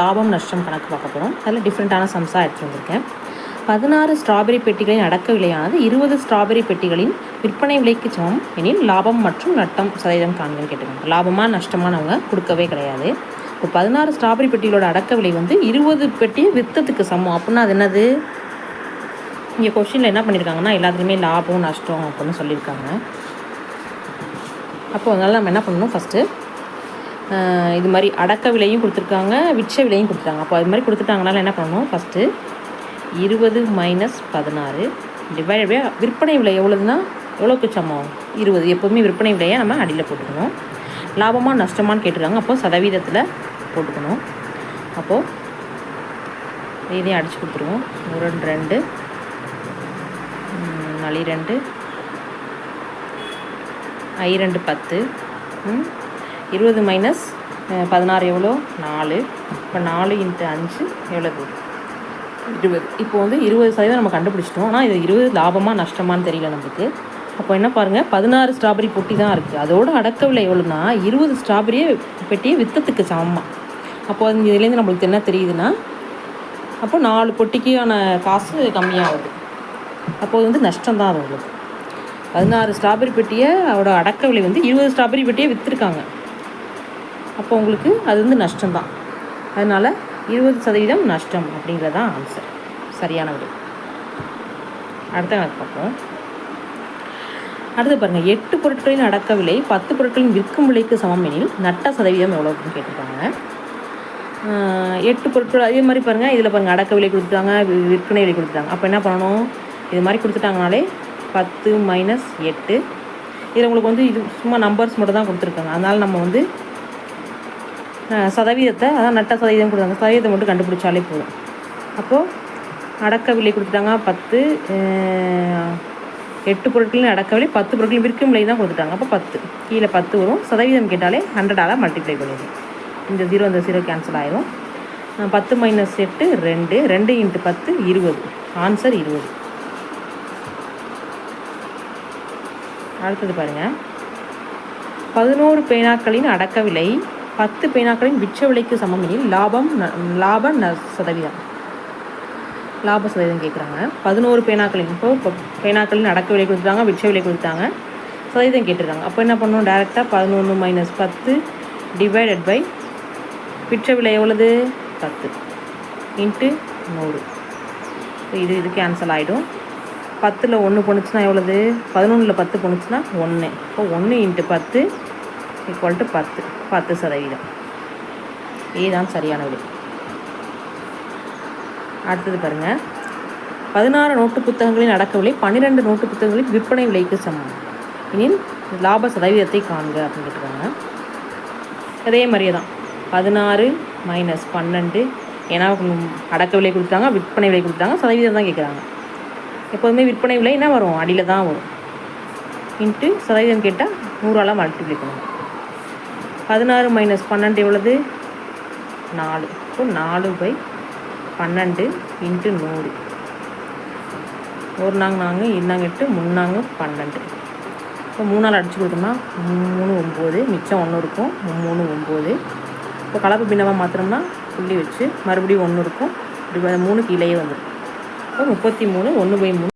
லாபம் நஷ்டம் கணக்கு பார்க்க போகிறோம் அதில் டிஃப்ரெண்ட்டான சம்ஸாக எடுத்து வந்திருக்கேன். பதினாறு ஸ்ட்ராபெரி பெட்டிகளின் அடக்க விலையானது இருபது ஸ்ட்ராபெரி பெட்டிகளின் விற்பனை விலைக்கு சமம். எனில் லாபம் மற்றும் நட்டம் சதவீதம் காண்கன்னு கேட்டுருக்காங்க. லாபமாக நஷ்டமானவங்க கொடுக்கவே கிடையாது. இப்போ பதினாறு ஸ்ட்ராபெரி பெட்டிகளோட அடக்க விலை வந்து இருபது பெட்டி விற்றத்துக்கு சமம். அப்படின்னா அது என்னது? இங்கே கொஷினில் என்ன பண்ணியிருக்காங்கன்னா எல்லாத்துலேயுமே லாபம் நஷ்டம் அப்படின்னு சொல்லியிருக்காங்க. அப்போ அதனால் நம்ம என்ன பண்ணணும் ஃபஸ்ட்டு இது மாதிரி அடக்க விலையும் கொடுத்துருக்காங்க விற்ற விலையும் கொடுத்துருக்காங்க. அப்போ அது மாதிரி கொடுத்துட்டாங்கனால என்ன பண்ணணும்? ஃபஸ்ட்டு இருபது மைனஸ் பதினாறு டிவைட் பை விற்பனை விலை எவ்வளோதுன்னா எவ்வளோக்கு சமம்? இருபது. எப்போவுமே விற்பனை விலையை நம்ம அடியில் போட்டுக்கணும். லாபமாக நஷ்டமான்னு கேட்டுருக்காங்க. அப்போது சதவீதத்தில் போட்டுக்கணும். அப்போது இதையும் அடித்து கொடுத்துருவோம். ஒரு ரெண்டு. ரெண்டு நளி ரெண்டு. ஐ ரெண்டு பத்து. ம், இருபது மைனஸ் பதினாறு எவ்வளோ? நாலு. இப்போ நாலு இன்ட்டு அஞ்சு எவ்வளவு? இருபது. இப்போ வந்து இருபது சதவீதம் நம்ம கண்டுபிடிச்சிட்டோம். ஆனால் இது இருபது லாபமாக நஷ்டமான்னு தெரியல நம்மளுக்கு அப்போ என்ன பாருங்கள் பதினாறு ஸ்ட்ராபெரி பொட்டி தான் இருக்குது அதோட அடக்க விலை எவ்வளோன்னா இருபது ஸ்ட்ராபெரியே பெட்டியை வித்தத்துக்கு சமமாக அப்போ அது இதுலேருந்து நம்மளுக்கு என்ன தெரியுதுன்னா அப்போ நாலு பொட்டிக்கான காசு கம்மியாகுது. அப்போ வந்து நஷ்டம் தான் அது உங்களுக்கு. பதினாறு ஸ்ட்ராபெரி பெட்டியை அதோட அடக்க விலை வந்து இருபது ஸ்ட்ராபெரி பெட்டியை விற்றுருக்காங்க அப்போ உங்களுக்கு அது வந்து நஷ்டம்தான். அதனால் இருபது சதவீதம் நஷ்டம் அப்படிங்கிறது தான் ஆன்சர் சரியான விடை. அடுத்த கணக்கு பார்ப்போம். அடுத்து பாருங்கள் எட்டு பொருட்களின் அடக்க விலை பத்து பொருட்களின் விற்கும் விலைக்கு சமம் எனில் நட்ட சதவீதம் எவ்வளோ அப்படின்னு கேட்டிருக்காங்க. எட்டு பொருட்கள் அதே மாதிரி பாருங்கள் இதில் பாருங்கள் அடக்க விலை கொடுத்துட்டாங்க. விற்பனை விலை கொடுத்துட்டாங்க. அப்போ என்ன பண்ணணும்? இது மாதிரி கொடுத்துட்டாங்கனாலே பத்து மைனஸ் எட்டு. இதில் உங்களுக்கு வந்து இது சும்மா நம்பர்ஸ் மட்டும் தான் கொடுத்துருக்காங்க. அதனால் நம்ம வந்து சதவீதத்தை அதான் நட்ட சதவீதம் கொடுத்தாங்க. சதவீதத்தை மட்டும் கண்டுபிடிச்சாலே போதும். அப்போது அடக்க விலை கொடுத்துட்டாங்க. பத்து எட்டு பொருட்களையும் அடக்க விலை பத்து பொருட்களையும் விற்கும் விலை தான் கொடுத்துட்டாங்க. அப்போ பத்து. கீழே பத்து வரும். சதவீதம் கேட்டாலே ஹண்ட்ரடால் மல்டிப்ளை பண்ணிடுவோம் இந்த ஜீரோ இந்த ஜீரோ கேன்சல் ஆயிரும். பத்து மைனஸ் எட்டு ரெண்டு. ரெண்டு இன்ட்டு பத்து இருபது. ஆன்சர் இருபது. அடுத்தது பாருங்கள் பதினோரு பேனாக்களின் அடக்க விலை பத்து பேனாக்களின் விற்ற விலைக்கு சமம் எனில் லாபம் ந- லாப சதவீதம். லாப சதவீதம் கேட்குறாங்க பதினோரு பேனாக்களின் இப்போ பேனாக்களின் அடக்க விலை கொடுத்துட்டாங்க விற்ற விலை கொடுத்தாங்க சதவீதம் கேட்டிருக்காங்க அப்போ என்ன பண்ணணும் டேரெக்டாக பதினொன்று மைனஸ் பத்து டிவைடட் பை விற்ற விலை எவ்வளவு? பத்து. இன்ட்டு நூறு. இது இது கேன்சல் ஆகிடும் பத்தில் ஒன்று போணுச்சுன்னா எவ்வளவு? பதினொன்றில் பத்து போணுச்சுன்னா ஒன்று இப்போ ஒன்று இன்ட்டு பத்து ஈக்குவல் டு பத்து பத்து சதவீதம். இதுதான் சரியான விடை. அடுத்தது பாருங்கள் பதினாறு நோட்டு புத்தகங்களின் அடக்க விலை பன்னிரெண்டு நோட்டு புத்தகங்களின் விற்பனை விலைக்கு சமம். எனில் லாப சதவீதத்தை காண்க அப்படின்னு கேட்டுருக்காங்க அதே மாதிரியே தான் பதினாறு மைனஸ் பன்னெண்டு ஏன்னா அடக்க விலை கொடுத்தாங்க விற்பனை விலை கொடுத்தாங்க சதவீதம் தான் கேட்குறாங்க எப்போதுமே விற்பனை விலை என்ன வரும்? அடியில் தான் வரும். இன்ட்டு சதவீதம் கேட்டால் நூறால் மல்டிப்ளை பண்ணுவோம் பதினாறு மைனஸ் பன்னெண்டு எவ்வளவு? நாலு. இப்போ நாலு பை பன்னெண்டு இன்ட்டு நூறு. ஒரு நாங்க நாங்க இன்னாங்க எட்டு முன்னாங்க பன்னெண்டு. இப்போ மூணால் அடிச்சு கொடுத்தோம்னா மூணு ஒம்பது மிச்சம் ஒன்று இருக்கும் மூணு ஒம்பது. இப்போ கலப்பு பின்னமாக மாத்திரம்னா புள்ளி வச்சு மறுபடியும் ஒன்று இருக்கும். இப்படி மூணு கீழேயே வந்துடும் இப்போ முப்பத்தி மூணு ஒன்று பை மூணு.